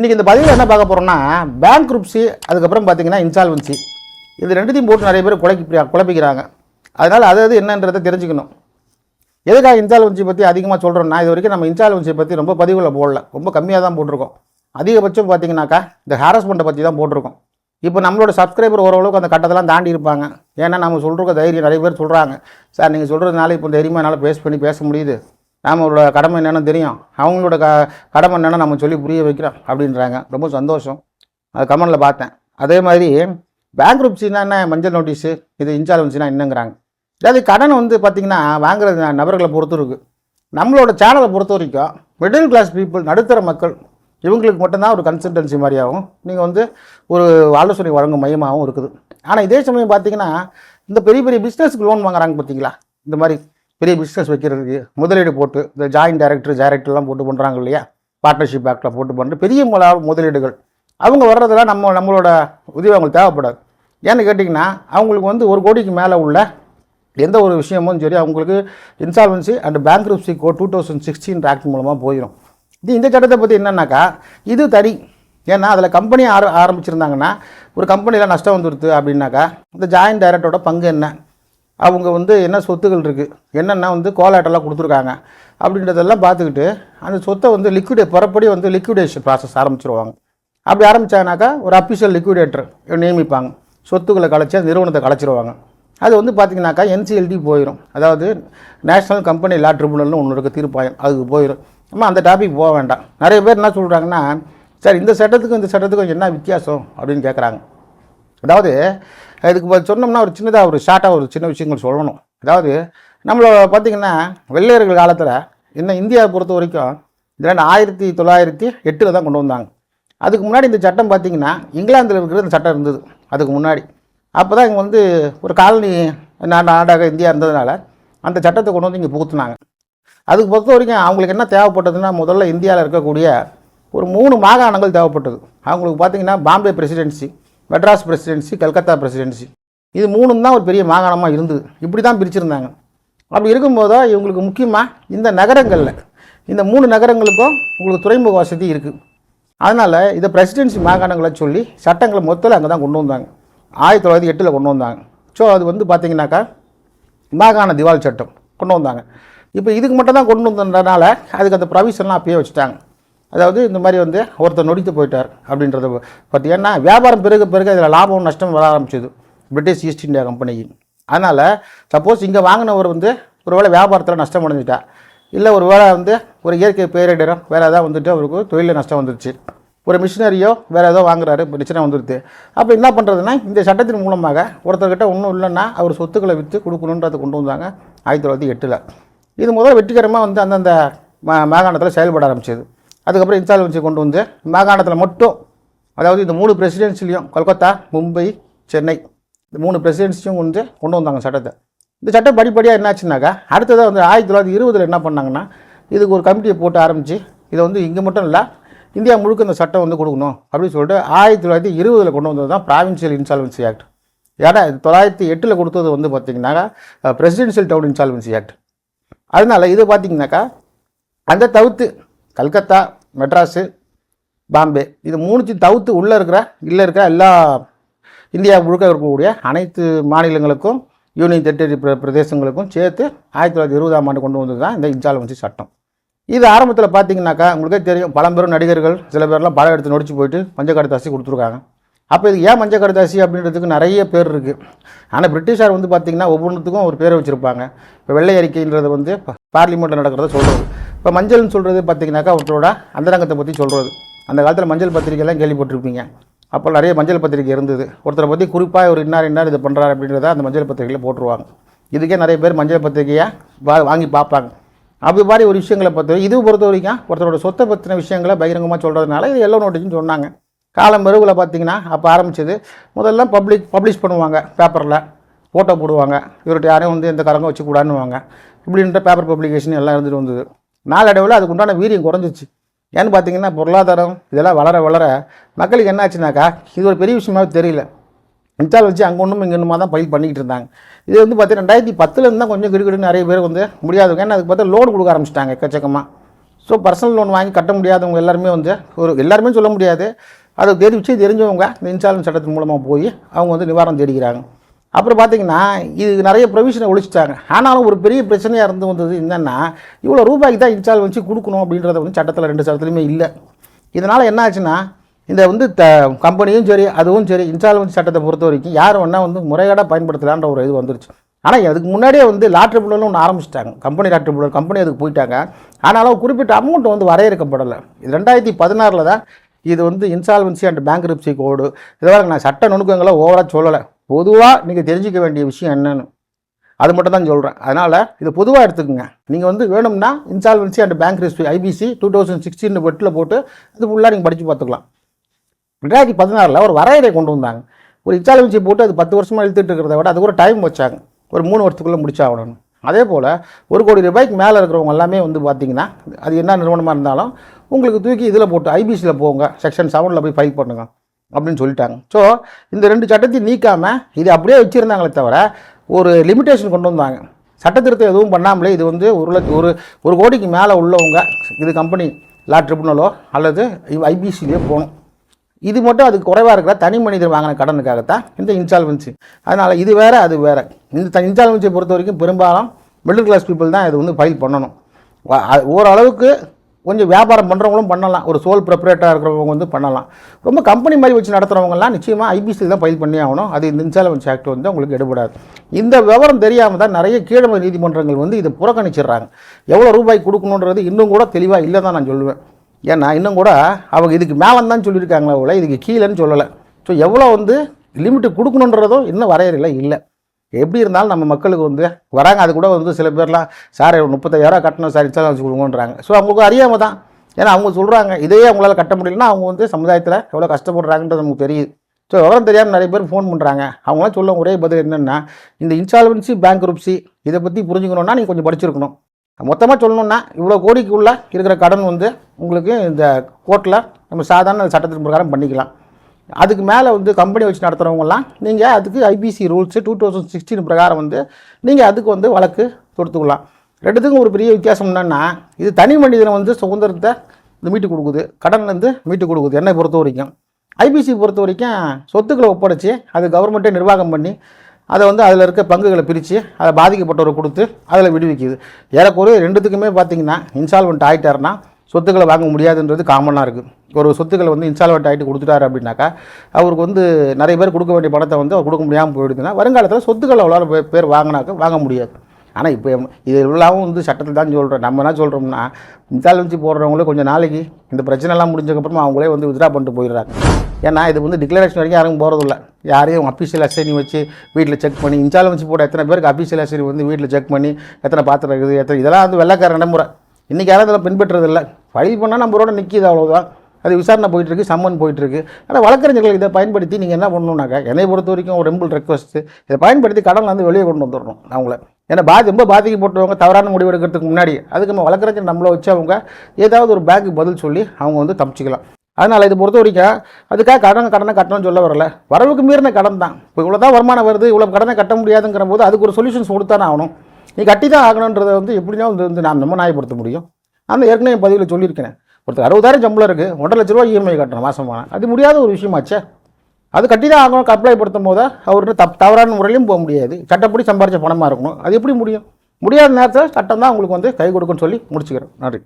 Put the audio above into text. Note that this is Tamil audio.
இன்றைக்கி இந்த பதிவில் என்ன பார்க்க போகிறோம்னா பேங்க் குரூப்ஸி அதுக்கப்புறம் பார்த்தீங்கன்னா இன்சால்வன்சி இது ரெண்டுத்தையும் போட்டு நிறைய பேர் குழப்பி குழப்பிக்கிறாங்க. அதனால் அது அது என்னன்றதை தெரிஞ்சுக்கணும். எதுக்காக இன்சால்வன்சி பற்றி அதிகமாக சொல்கிறோம்னா இது வரைக்கும் நம்ம இன்சால்வன்சியை பற்றி ரொம்ப பதிவுகளை போடல. ரொம்ப கம்மியாக தான் போட்டிருக்கோம். அதிகபட்சம் பார்த்தீங்கன்னாக்கா இந்த ஹாரஸ்மெண்ட்டை பற்றி தான் போட்டிருக்கோம். இப்போ நம்மளோட சப்ஸ்கிரைபர் ஓரளவுக்கு அந்த கட்டத்தெல்லாம் தாண்டி இருப்பாங்க. ஏன்னா நம்ம சொல்கிறோம் தைரியம் நிறைய பேர் சொல்கிறாங்க சார் நீங்கள் சொல்கிறதுனால இப்போ தைரியமாக என்னால் பேஸ் பண்ணி பேச முடியுது. நம்மளோட கடமை என்னென்னு தெரியும். அவங்களோட க கடமை என்னென்னு நம்ம சொல்லி புரிய வைக்கிறோம் அப்படின்றாங்க. ரொம்ப சந்தோஷம். அது கமெண்டில் பார்த்தேன். அதே மாதிரி பேங்க் ரூப்ஸினா என்ன? மஞ்சள் நோட்டீஸு இது இன்சால்வன்சினா என்னங்கிறாங்க. அதாவது கடன் வந்து பார்த்திங்கன்னா வாங்குற நபர்களை பொறுத்து இருக்குது நம்மளோட சேனலை பொறுத்த வரைக்கும் மிடில் கிளாஸ் பீப்புள் நடுத்தர மக்கள் இவங்களுக்கு மட்டும்தான் ஒரு கன்சல்டன்சி மாதிரியாகவும் நீங்கள் வந்து ஒரு ஆலோசனை வழங்கும் மையமாகவும் இருக்குது. ஆனால் இதே சமயம் பார்த்தீங்கன்னா இந்த பெரிய பெரிய பிஸ்னஸ்க்கு லோன் வாங்குறாங்க பார்த்தீங்களா இந்த மாதிரி பெரிய பிஸ்னஸ் வைக்கிறதுக்கு முதலீடு போட்டு இந்த ஜாயின்ட் டைரக்டர் டைரக்டர்லாம் போட்டு பண்ணுறாங்க இல்லையா? பார்ட்னர்ஷிப் ஆக்டில் போட்டு பண்ணுற பெரிய முதலீடுகள். அவங்க வர்றதெல்லாம் நம்ம நம்மளோட உதவி அவங்களுக்கு தேவைப்படாது. ஏன்னு கேட்டிங்கன்னா அவங்களுக்கு வந்து ஒரு கோடிக்கு மேலே உள்ள எந்த ஒரு விஷயமும் சரி அவங்களுக்கு insolvency and bankruptcy code two thousand sixteen act மூலமாக போயிடும் இது இந்த சட்டத்தை பற்றி என்னன்னாக்கா இது தனி ஏன்னா அதில் கம்பெனி ஆர ஆரம்பிச்சிருந்தாங்கன்னா ஒரு கம்பெனியில் நஷ்டம் வந்துடுது அப்படின்னாக்கா இந்த ஜாயின்ட் டைரக்டரோட பங்கு என்ன? அவங்க வந்து என்ன சொத்துகள் இருக்குது என்னென்ன வந்து கோலாட்டெல்லாம் கொடுத்துருக்காங்க? அப்படின்றதெல்லாம் பார்த்துக்கிட்டு அந்த சொத்தை வந்து லிக்விடே புறப்படி வந்து லிக்விடேஷன் ப்ராசஸ் ஆரம்பிச்சிருவாங்க. அப்படி ஆரம்பித்தாங்கனாக்கா ஒரு அஃபிஷியல் லிக்விடேட்டர் நியமிப்பாங்க. சொத்துக்களை கலைச்சி அந்த நிறுவனத்தை கலைச்சிருவாங்க. அது வந்து பார்த்தீங்கன்னாக்கா என்சிஎல்டி போயிடும் அதாவது நேஷனல் கம்பெனி லா ட்ரிபுனல்னு ஒன்று இருக்குது தீர்ப்பாயம். அதுக்கு போயிடும் நம்ம அந்த டாபிக் போக வேண்டாம். நிறைய பேர் என்ன சொல்கிறாங்கன்னா சார் இந்த சட்டத்துக்கும் இந்த சட்டத்துக்கும் என்ன வித்தியாசம்? அப்படின்னு கேட்குறாங்க அதாவது இதுக்கு சொன்னோம்னா ஒரு சின்னதாக ஒரு ஷார்ட்டாக ஒரு சின்ன விஷயங்கள் சொல்லணும். அதாவது நம்மள பார்த்திங்கன்னா வெள்ளையர்கள் காலத்தில் இன்னும் இந்தியாவை பொறுத்த வரைக்கும் இதெல்லாம் ஆயிரத்தி தொள்ளாயிரத்தி எட்டில் தான் கொண்டு வந்தாங்க. அதுக்கு முன்னாடி இந்த சட்டம் பார்த்திங்கன்னா இங்கிலாந்தில் இருக்கிற இந்த சட்டம் இருந்தது. அதுக்கு முன்னாடி. அப்போ தான் இங்கே வந்து ஒரு காலனி நா- நாடாக இந்தியா இருந்ததுனால அந்த சட்டத்தை கொண்டு வந்து இங்கே புகுத்துனாங்க. அதுக்கு பொறுத்த வரைக்கும் அவங்களுக்கு என்ன தேவைப்பட்டதுன்னா முதல்ல இந்தியாவில் இருக்கக்கூடிய ஒரு மூணு மாகாணங்கள் தேவைப்பட்டது. அவங்களுக்கு பார்த்திங்கன்னா Bombay presidency Madras presidency Calcutta presidency. இது மூணும் தான் ஒரு பெரிய மாகாணமாக இருந்தது. இப்படி தான் பிரிச்சிருந்தாங்க. அப்படி இருக்கும்போது இவங்களுக்கு முக்கியமாக இந்த நகரங்களில் இந்த மூணு நகரங்களுக்கும் உங்களுக்கு துறைமுக வசதி இருக்குது அதனால் இதை பிரசிடென்சி மாகாணங்களை சொல்லி சட்டங்களை மொத்தத்தில் அங்கே தான் கொண்டு வந்தாங்க. ஆயிரத்தி தொள்ளாயிரத்தி எட்டில் கொண்டு வந்தாங்க. ஸோ அது வந்து பார்த்தீங்கன்னாக்கா மாகாண திவால் சட்டம் கொண்டு வந்தாங்க. இப்போ இதுக்கு மட்டும் தான் கொண்டு வந்ததுனால அதுக்கு அந்த ப்ரொவிஷன்லாம் அப்பயே வச்சுட்டாங்க. அதாவது இந்த மாதிரி வந்து ஒருத்தர் நொடித்து போயிட்டார் அப்படின்றத பற்றி ஏன்னா வியாபாரம் பெருக பிறகு இதில் லாபம் நஷ்டம் வர ஆரம்பிச்சது. பிரிட்டிஷ் ஈஸ்ட் இந்தியா கம்பெனிக்கு அதனால் சப்போஸ் இங்கே வாங்கினவர் வந்து ஒரு வேளை வியாபாரத்தில் நஷ்டம் அடைஞ்சிட்டா இல்லை ஒரு வேளை வந்து ஒரு இயற்கை பேரிடரம் வேறு ஏதாவது வந்துட்டு அவருக்கு தொழிலில் நஷ்டம் வந்துருச்சு. ஒரு மிஷினரியோ வேறு ஏதோ வாங்குறாரு பிரச்சனை வந்துடுது அப்போ என்ன பண்ணுறதுன்னா இந்த சட்டத்தின் மூலமாக ஒருத்தர்கிட்ட ஒன்றும் இல்லைன்னா அவர் சொத்துக்களை விற்று கொடுக்கணுன்றதை கொண்டு வந்தாங்க ஆயிரத்தி தொள்ளாயிரத்தி எட்டில். இது முதல் வெற்றிகரமாக வந்து அந்தந்த மாகாணத்தில் செயல்பட ஆரம்பிச்சது. அதுக்கப்புறம் இன்சால்வன்சி கொண்டு வந்து மாகாணத்தில் மட்டும் அதாவது இந்த மூணு பிரசிடென்சிலையும் கொல்கத்தா மும்பை சென்னை இந்த மூணு பிரசிடென்சியும் வந்து கொண்டு வந்தாங்க சட்டத்தை. இந்த சட்டம் படிப்படியாக என்னாச்சுனாக்கா அடுத்ததாக வந்து ஆயிரத்தி தொள்ளாயிரத்தி இருபதில் என்ன பண்ணாங்கன்னா இதுக்கு ஒரு கமிட்டியை போட்டு ஆரம்பித்து இதை வந்து இங்கே மட்டும் இல்லை இந்தியா முழுக்க இந்த சட்டம் வந்து கொடுக்கணும் அப்படின்னு சொல்லிட்டு ஆயிரத்தி தொள்ளாயிரத்தி இருபதில் கொண்டு வந்தது தான் ப்ராவின்சியல் இன்சால்வன்சி ஆக்ட் ஏன்னா தொள்ளாயிரத்தி எட்டில் கொடுத்தது வந்து பார்த்திங்கனாக்கா பிரசிடென்ஷியல் டவுன் இன்சால்வன்சி ஆக்ட் அதனால் இது பார்த்திங்கனாக்கா அந்த தவிர்த்து கல்கத்தா மெட்ராஸு பாம்பே. இது மூணுத்தையும் தவிர்த்து உள்ளே இருக்கிற இல்லை இருக்கிற எல்லா இந்தியா முழுக்க இருக்கக்கூடிய அனைத்து மாநிலங்களுக்கும் யூனியன் டெரிட்டரி பிர பிரதேசங்களுக்கும் சேர்த்து ஆயிரத்தி தொள்ளாயிரத்தி இருபதாம் ஆண்டு கொண்டு வந்தது தான் இந்த இன்சால்வன்சி சட்டம். இது ஆரம்பத்தில் பார்த்தீங்கன்னாக்கா உங்களுக்கே தெரியும் பழம்பெரும் நடிகர்கள் சில பேர்லாம் படம் எடுத்து நொடிச்சு போயிட்டு மஞ்சள் கடுதாசி கொடுத்துருக்காங்க. அப்போ இது ஏன் மஞ்சள் கடுதாசி அப்படின்றதுக்கு நிறைய பேர் இருக்குது ஆனால் பிரிட்டிஷார் வந்து பார்த்திங்கன்னா ஒவ்வொன்றுத்துக்கும் ஒரு பேரை வச்சுருப்பாங்க. இப்போ வெள்ளை அறிக்கைன்றது வந்து பார்லிமெண்ட்டில் நடக்கிறத சொல்கிறது இப்போ மஞ்சள்னு சொல்கிறது பார்த்தீங்கன்னாக்கா அவர்களோட அந்தரங்கத்தை பற்றி சொல்கிறது அந்த காலத்தில் மஞ்சள் பத்திரிக்கைலாம் கேள்விப்பட்டிருப்பீங்க. அப்போ நிறைய மஞ்சள் பத்திரிக்கை இருந்தது. ஒருத்தரை பற்றி குறிப்பாக ஒரு இன்னார் இன்னார் இது பண்ணுறாரு அப்படின்றத அந்த மஞ்சள் பத்திரிக்கையில் போட்டுருவாங்க. இதுக்கே நிறைய பேர் மஞ்சள் பத்திரிக்கையாக வா வாங்கி பார்ப்பாங்க. அப்படி மாதிரி ஒரு விஷயங்களை பொறுத்த இது பொறுத்த வரைக்கும் ஒருத்தரோட சொத்தை பற்றின விஷயங்களை பகிரங்கமாக சொல்கிறதுனால இது எல்லோ நோட்டீஸ்னு சொன்னாங்க. காலம் மெருவில் பார்த்தீங்கன்னா அப்போ ஆரம்பிச்சது முதல்ல பப்ளிக் பப்ளிஷ் பண்ணுவாங்க பேப்பரில் ஃபோட்டோ போடுவாங்க. இவர்கிட்ட யாரையும் வந்து எந்த கரங்க வச்சுக்கூடாதுன்னுவாங்க இப்படின்ற பேப்பர் பப்ளிகேஷன் எல்லாம் இருந்துட்டு வந்தது. நாளடைவில் அதுக்கு உண்டான வீரியம் குறைஞ்சிச்சு ஏன்னு பார்த்தீங்கன்னா பொருளாதாரம் இதெல்லாம் வளர வளர மக்களுக்கு என்ன ஆச்சுனாக்கா இது ஒரு பெரிய விஷயமாவே தெரியல. இன்ஸ்டால் வச்சு அங்கே ஒன்றும் இங்கே ஒன்றுமா தான் பயில் பண்ணிக்கிட்டு இருந்தாங்க. இது வந்து பார்த்தீங்கன்னா ரெண்டாயிரத்தி பத்துலேருந்து தான் கொஞ்சம் கிடுக்கிடு நிறைய பேர் வந்து முடியாதவங்க. ஏன்னா அதுக்கு பார்த்தா லோன் கொடுக்க ஆரம்பிச்சிட்டாங்க எக்கச்சக்கமாக ஸோ பர்சனல் லோன் வாங்கி கட்ட முடியாதவங்க எல்லாருமே வந்து ஒரு எல்லாருமே சொல்ல முடியாது. அதை தெரிவித்து தெரிஞ்சவங்க இந்த இன்சால்வன்ஸ் சட்டத்தின் மூலமாக போய் அவங்க வந்து நிவாரணம் தேடிக்கிறாங்க. அப்புறம் பார்த்தீங்கன்னா இது நிறைய ப்ரொவிஷனை ஒழிச்சிட்டாங்க. ஆனாலும் ஒரு பெரிய பிரச்சனையாக இருந்து வந்தது என்னென்னா இவ்வளோ ரூபாய்க்கு தான் இன்ஸ்டால் வச்சு கொடுக்கணும் அப்படின்றத வந்து சட்டத்தில் ரெண்டு சட்டத்துலையுமே இல்லை. இதனால் என்ன ஆச்சுன்னா இந்த வந்து த கம்பெனியும் சரி அதுவும் சரி இன்ஸ்டால்மெண்ட் சட்டத்தை பொறுத்த வரைக்கும் யார் வேணால் வந்து முறைகேடாக பயன்படுத்தலான்ற ஒரு இது வந்துருச்சு. ஆனால் அதுக்கு முன்னாடியே வந்து லாட்ரி புள்ளன்னு ஒன்று ஆரம்பிச்சிட்டாங்க. கம்பெனி லாட் புள்ளர் கம்பெனி அதுக்கு போயிட்டாங்க. ஆனாலும் குறிப்பிட்ட அமௌண்ட் வந்து வரையறுக்கப்படலை. இது ரெண்டாயிரத்தி பதினாறில் தான் இது வந்து இன்சால்வன்சி அண்ட் பேங்க்ரிப்சி கோடு இதெல்லாம் நான் சட்ட நுணுக்கங்களை ஓவராக சொல்லலை. பொதுவாக நீங்கள் தெரிஞ்சிக்க வேண்டிய விஷயம் என்னன்னு. அது மட்டும் தான் சொல்கிறேன் அதனால் இதை பொதுவாக எடுத்துக்கோங்க. நீங்கள் வந்து வேணும்னா insolvency and bankruptcy IBC two thousand sixteen வெட்டில் போட்டு இது ஃபுல்லாக நீங்கள் படித்து பார்த்துக்கலாம். ரெண்டாயிரத்தி பதினாறில் ஒரு வரையறை கொண்டு வந்தாங்க. ஒரு இன்சால்வன்சி போட்டு அது பத்து வருஷமாக இழுத்துட்டு இருக்கிறத விட அதுக்கு ஒரு டைம் வச்சாங்க. ஒரு மூணு வருஷத்துக்குள்ளே முடிச்சாகணும் அதே போல் ஒரு கோடி ரூபாய்க்கு மேலே இருக்கிறவங்க எல்லாமே வந்து பார்த்தீங்கன்னா அது என்ன நிறுவனமாக இருந்தாலும் உங்களுக்கு தூக்கி இதில் போட்டு ஐபிசியில் போங்க. செக்ஷன் செவனில் போய் ஃபைல் பண்ணுங்க. அப்படின்னு சொல்லிட்டாங்க. ஸோ இந்த ரெண்டு சட்டத்தையும் நீக்காமல் இது அப்படியே வச்சுருந்தாங்களே தவிர ஒரு லிமிட்டேஷன் கொண்டு வந்தாங்க. சட்டத்திருத்தம் எதுவும் பண்ணாமலே இது வந்து ஒரு லட்ச ஒரு ஒரு கோடிக்கு மேலே உள்ளவங்க இது கம்பெனி லா ட்ரிபுனலோ அல்லது ஐபிசிலேயோ போகணும். இது மட்டும் அதுக்கு குறைவாக இருக்கிற தனி மனிதர் வாங்கின கடனுக்காகத்தான் இந்த இன்சால்வன்சி அதனால் இது வேறு அது வேறு. இந்த இன்சால்வன்சியை பொறுத்த வரைக்கும் பெரும்பாலும் மிடில் கிளாஸ் பீப்புள் தான் இது வந்து ஃபைல் பண்ணணும். ஓரளவுக்கு கொஞ்சம் வியாபாரம் பண்ணுறவங்களும் பண்ணலாம். ஒரு சோல் ப்ரிப்பரேட்டராக இருக்கிறவங்க வந்து பண்ணலாம். ரொம்ப கம்பெனி மாதிரி வச்சு நடத்துகிறவங்கலாம் நிச்சயமாக ஐபிசியில் தான் ஃபைல் பண்ணி ஆகணும். அது இந்த இன்சால்வன்சி ஆக்ட் வந்து உங்களுக்கு எடுபடாது. இந்த விவரம் தெரியாமல் தான் நிறைய கீழமை நீதிமன்றங்கள் வந்து இதை புறக்கணிச்சிடுறாங்க. எவ்வளோ ரூபாய் கொடுக்கணுன்றது இன்னும் கூட தெளிவாக இல்லை தான் நான் சொல்லுவேன். ஏன்னா இன்னும் கூட அவங்க இதுக்கு மேலே தான் சொல்லியிருக்காங்களே அவ்வளோ இதுக்கு கீழேன்னு சொல்லலை. ஸோ எவ்வளோ வந்து லிமிட்டு கொடுக்கணுன்றதும் இன்னும் வரையறையில் இல்லை. எப்படி இருந்தாலும் நம்ம மக்களுக்கு வந்து வராங்க அது கூட வந்து சில பேர்லாம் சார் முப்பத்தாயிரம் கட்டணும் சார் இன்சால் வச்சு கொடுங்கன்றாங்க. ஸோ அவங்களுக்கு அறியாமல் தான். ஏன்னா அவங்க சொல்கிறாங்க இதையே அவங்களால கட்ட முடியலன்னா அவங்க வந்து சமுதாயத்தில் எவ்வளோ கஷ்டப்படுறாங்கன்றது நமக்கு தெரியுது. ஸோ விவரம் தெரியாமல் நிறைய பேர் ஃபோன் பண்ணுறாங்க அவங்களாம் சொல்ல ஒரே பதில் என்னென்னா இந்த இன்சால்வன்சி பேங்க் இதை பற்றி புரிஞ்சுக்கணுன்னா நீங்கள் கொஞ்சம் படிச்சிருக்கணும். மொத்தமாக சொல்லணும்னா இவ்வளோ கோடிக்குள்ளே இருக்கிற கடன் வந்து உங்களுக்கு இந்த கோர்ட்டில் நம்ம சாதாரண சட்டத்தின் பிரகாரம் பண்ணிக்கலாம். அதுக்கு மேலே வந்து கம்பெனி வச்சு நடத்துகிறவங்கலாம் நீங்கள் அதுக்கு IBC rules two thousand sixteen பிரகாரம் வந்து நீங்கள் அதுக்கு வந்து வழக்கு தொடுத்துக்கலாம். ரெண்டுத்துக்கும் ஒரு பெரிய வித்தியாசம் என்னென்னா இது தனி மனிதனை வந்து சுதந்திரத்தை இது மீட்டு கொடுக்குது. கடன்லேருந்து மீட்டு கொடுக்குது என்னை பொறுத்த வரைக்கும். ஐபிசி பொறுத்த வரைக்கும் சொத்துக்களை ஒப்படைச்சி அது கவர்மெண்ட்டே நிர்வாகம் பண்ணி அதை வந்து அதில் இருக்க பங்குகளை பிரித்து அதை பாதிக்கப்பட்டவரை கொடுத்து அதில் விடுவிக்குது. ஏறக்குறைய ரெண்டுத்துக்குமே பார்த்தீங்கன்னா இன்சால்வெண்ட் ஆகிட்டாருன்னா சொத்துக்களை வாங்க முடியாதுன்றது காமனாக இருக்குது ஒரு சொத்துக்களை வந்து இன்ஸ்டால்மெண்ட் ஆகிட்டு கொடுத்துட்டாரு அப்படின்னாக்கா அவருக்கு வந்து நிறைய பேர் கொடுக்க வேண்டிய பணத்தை வந்து அவர் கொடுக்க முடியாமல் போயிடுதுன்னா வருங்காலத்தில் சொத்துக்களை அவ்வளோ பேர் வாங்கினாக்க வாங்க முடியாது. ஆனால் இப்போ இது எல்லாவும் வந்து சட்டத்தில் தான் சொல்கிறோம் நம்ம என்ன சொல்கிறோம்னா இன்சால்வன்சி போடுறவங்களே கொஞ்சம் நாளைக்கு இந்த பிரச்சனைலாம் முடிஞ்சதுக்கப்புறமா அவங்களே வந்து வித்ரா பண்ணிட்டு போயிடுறாங்க. ஏன்னா இது வந்து டிக்ளரேஷன் வரைக்கும் யாரும் போகிறதில்ல யாரையும் அஃபீஷியல் அசைனி வச்சு வீட்டில் செக் பண்ணி இன்ஸ்டால்மெண்ட்ஸ் போட எத்தனை பேருக்கு அஃபீஷியல் அசைனி வந்து வீட்டில் செக் பண்ணி எத்தனை பாத்திரம் இருக்குது எத்தனை இதெல்லாம் வந்து வெள்ளக்கார நடைமுறை. இன்றைக்கி யாரும் இதெல்லாம் பின்பற்றுறதில்ல. ஃபைல் பண்ணால் நம்மளோட நிற்கிது அவ்வளோதான் அது விசாரணை போயிட்டுருக்கு சம்மன் போயிட்டுருக்கு. ஆனால் வழக்கறிஞர்கள் இதை பயன்படுத்தி நீங்கள் என்ன பண்ணணும்னாக்கா என்னை பொறுத்த வரைக்கும் ஒரு ரெம்பிள் ரெக்வஸ்ட்டு இதை பயன்படுத்தி கடன் வந்து வெளியே கொண்டு வந்துடணும் அவங்கள. ஏன்னா பாதி ரொம்ப பாதிக்கப்பட்டவங்க தவறான முடிவு எடுக்கிறதுக்கு முன்னாடி அதுக்கு நம்ம வழக்கறிஞர் நம்மளை வச்சு அவங்க ஏதாவது ஒரு பேங்க்கு பதில் சொல்லி அவங்க வந்து தப்பிச்சிக்கலாம். அதனால் இது பொறுத்த வரைக்கும் அதுக்காக கடன் கடனை கட்டணும்னு சொல்ல வரல. வரவுக்கு மீறின கடன் தான். இப்போ இவ்வளோ தான் வருமானம் வருது இவ்வளோ கடனை கட்ட முடியாதுங்கிற போது அதுக்கு ஒரு சொல்யூஷன்ஸ் கொடுத்தானே ஆகணும். நீ கட்டி தான் ஆகணுன்றதை வந்து எப்படின்னா வந்து வந்து நான் நம்ம நியாயப்படுத்த முடியும். அந்த ஏற்கனவே என் பதிவில் சொல்லியிருக்கேன் ஒருத்தர் அறுபதாயிரம் சம்பளம் இருக்குது ஒன்றரை லட்ச ரூபா இஎம்ஐ கட்டணும் மாதமான அது முடியாத ஒரு விஷயமாச்சே. அது கட்டி தான் ஆகணும் அப்ளை படுத்தும் போது அவர்கிட்ட தப் தவறான முறையிலும் போக முடியாது. சட்டப்படி சம்பாரிச்ச பணமாக இருக்கணும். அது எப்படி முடியும்? முடியாத நேரத்தில் சட்டம் தான் உங்களுக்கு வந்து கை கொடுக்குன்னு சொல்லி முடிச்சுக்கிறேன். நன்றி.